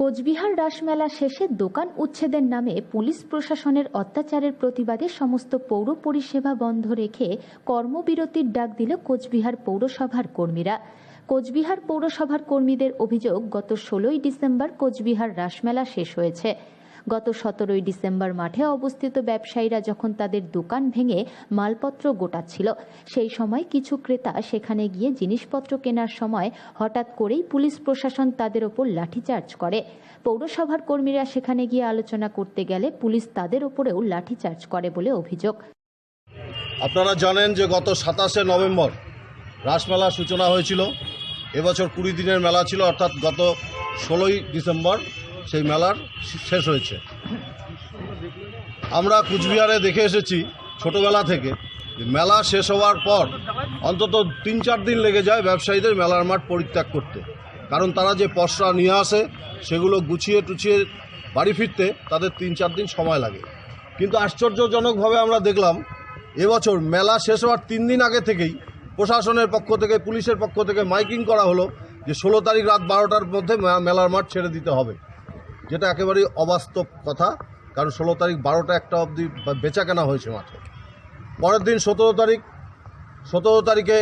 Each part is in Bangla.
কোচবিহার রাসমেলা শেষে দোকান উচ্ছেদের নামে পুলিশ প্রশাসনের অত্যাচারের প্রতিবাদে সমস্ত পৌর পরিষেবা বন্ধ রেখে কর্মবিরতির ডাক দিল কোচবিহার পৌরসভার কর্মীরা। কোচবিহার পৌরসভার কর্মীদের অভিযোগ, গত ষোলোই ডিসেম্বর কোচবিহার রাসমেলা শেষ হয়েছে। গত সতেরোই ডিসেম্বর মাঠে অবস্থিত ব্যবসায়ীরা যখন তাদের দোকান ভেঙে মালপত্র গোটাচ্ছিল, সেই সময় কিছু ক্রেতা সেখানে গিয়ে জিনিসপত্র কেনার সময় হঠাৎ করেই পুলিশ প্রশাসন তাদের ওপর লাঠিচার্জ করে। পৌরসভার কর্মীরা সেখানে গিয়ে আলোচনা করতে গেলে পুলিশ তাদের ওপরেও লাঠিচার্জ করে বলে অভিযোগ। আপনারা জানেন যে গত সাতাশে নভেম্বর রাসমেলার সূচনা হয়েছিল। এবছর কুড়ি দিনের মেলা ছিল, অর্থাৎ গত ষোলোই ডিসেম্বর সেই মেলার শেষ হয়েছে। আমরা কুচবিহারে দেখে এসেছি ছোটোবেলা থেকে মেলা শেষ হওয়ার পর অন্তত তিন চার দিন লেগে যায় ব্যবসায়ীদের মেলার মাঠ পরিত্যাগ করতে। কারণ তারা যে পসরা নিয়ে আসে, সেগুলো গুছিয়ে টুছিয়ে বাড়ি ফিরতে তাদের তিন চার দিন সময় লাগে। কিন্তু আশ্চর্যজনকভাবে আমরা দেখলাম, এবছর মেলা শেষ হওয়ার তিন দিন আগে থেকেই প্রশাসনের পক্ষ থেকে, পুলিশের পক্ষ থেকে মাইকিং করা হলো যে ষোলো তারিখ রাত বারোটার মধ্যে মেলার মাঠ ছেড়ে দিতে হবে। যেটা একেবারেই অবাস্তব কথা, কারণ ষোলো তারিখ বারোটা একটা অবধি বেচা কেনা হয়েছে মাঠে পরের দিন সতেরো তারিখ, সতেরো তারিখে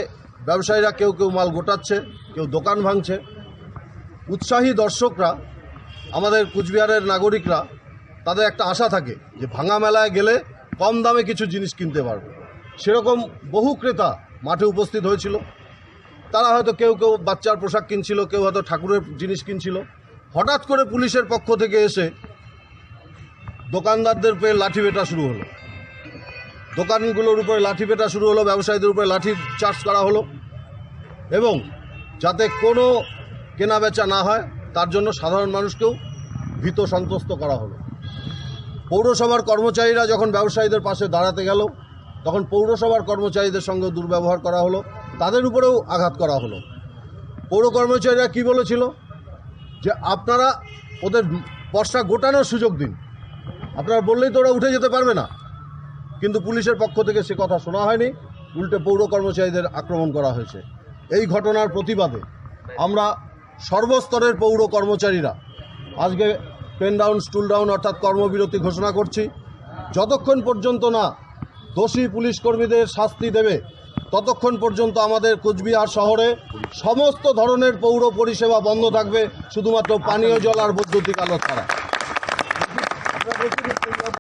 ব্যবসায়ীরা কেউ কেউ মাল গোটাচ্ছে, কেউ দোকান ভাঙছে। উৎসাহী দর্শকরা, আমাদের কুচবিহারের নাগরিকরা, তাদের একটা আশা থাকে যে ভাঙা মেলায় গেলে কম দামে কিছু জিনিস কিনতে পারবে। সেরকম বহু ক্রেতা মাঠে উপস্থিত হয়েছিল। তারা হয়তো কেউ কেউ বাচ্চার পোশাক কিনছিল, কেউ হয়তো ঠাকুরের জিনিস কিনছিল। হঠাৎ করে পুলিশের পক্ষ থেকে এসে দোকানদারদের পেয়ে লাঠি পেটা শুরু হলো। দোকানগুলোর উপরে লাঠি পেটা শুরু হলো, ব্যবসায়ীদের উপরে লাঠি চার্জ করা হলো এবং যাতে কোনো কেনা বেচা না হয়, তার জন্য সাধারণ মানুষকেও ভীত সন্ত্রস্ত করা হলো। পৌরসভার কর্মচারীরা যখন ব্যবসায়ীদের পাশে দাঁড়াতে গেল, তখন পৌরসভার কর্মচারীদের সঙ্গে দুর্ব্যবহার করা হলো, তাদের উপরেও আঘাত করা হলো। পৌর কর্মচারীরা কি বলেছিল? যে আপনারা ওদের পর্সা গোটানোর সুযোগ দিন। আপনারা বললেই তো ওরা উঠে যেতে পারবে না। কিন্তু পুলিশের পক্ষ থেকে সে কথা শোনা হয়নি। উল্টে পৌর কর্মচারীদের আক্রমণ করা হয়েছে। এই ঘটনার প্রতিবাদে আমরা সর্বস্তরের পৌর কর্মচারীরা আজকে পেন ডাউন, স্টুল ডাউন অর্থাৎ কর্মবিরতি ঘোষণা করছি। যতক্ষণ পর্যন্ত না দোষী পুলিশ কর্মীদের শাস্তি দেবে ততক্ষণ পর্যন্ত আমাদের কোচবিহার শহরে সমস্ত ধরনের পৌর পরিষেবা বন্ধ থাকবে, শুধুমাত্র পানীয় জল আর বৈদ্যুতিক আলো ছাড়া